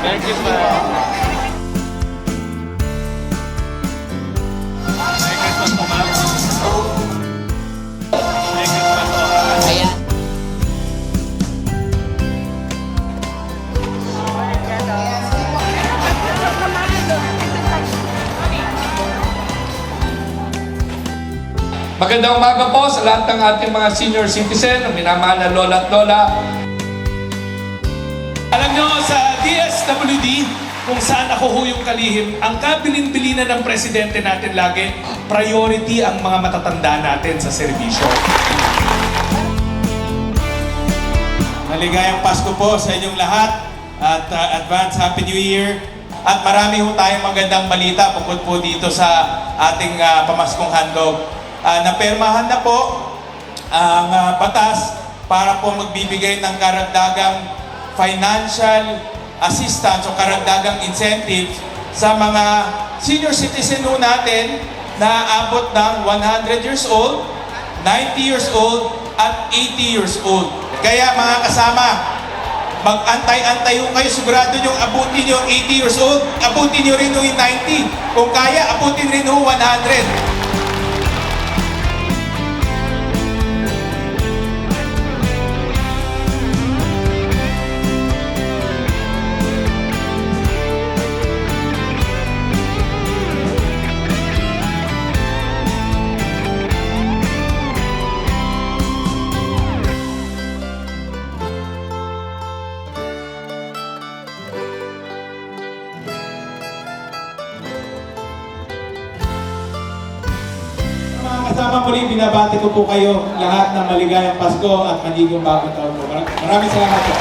Thank you, sir. Merry Christmas po, ma'am. Merry Christmas po. Ayan. Magandang umaga po sa lahat ng ating mga senior citizen, minamahal na lola at lola. Alam nyo, kung saan ako huyong kalihim, ang kabilin-bilinan ng presidente natin lagi, priority ang mga matatanda natin sa serbisyo. Maligayang Pasko po sa inyong lahat at uh, advance Happy New Year. At marami ho tayong magandang balita bukod po dito sa ating uh, pamaskong handog. Uh, napermahan na po ang uh, batas para po magbibigay ng karagdagang financial assistance o karagdagang incentives sa mga senior citizen ho natin na abot ng 100 years old, 90 years old, at 80 years old. Kaya mga kasama, mag-antay-antay ho kayo, sigurado nyo abutin nyo ang 80 years old, abutin nyo rin yung 90. Kung kaya, abutin rin ho 100. Mga kasama muli, binabati ko po kayo lahat ng maligayang Pasko at maligong bagong taon po. Mar- Maraming salamat po.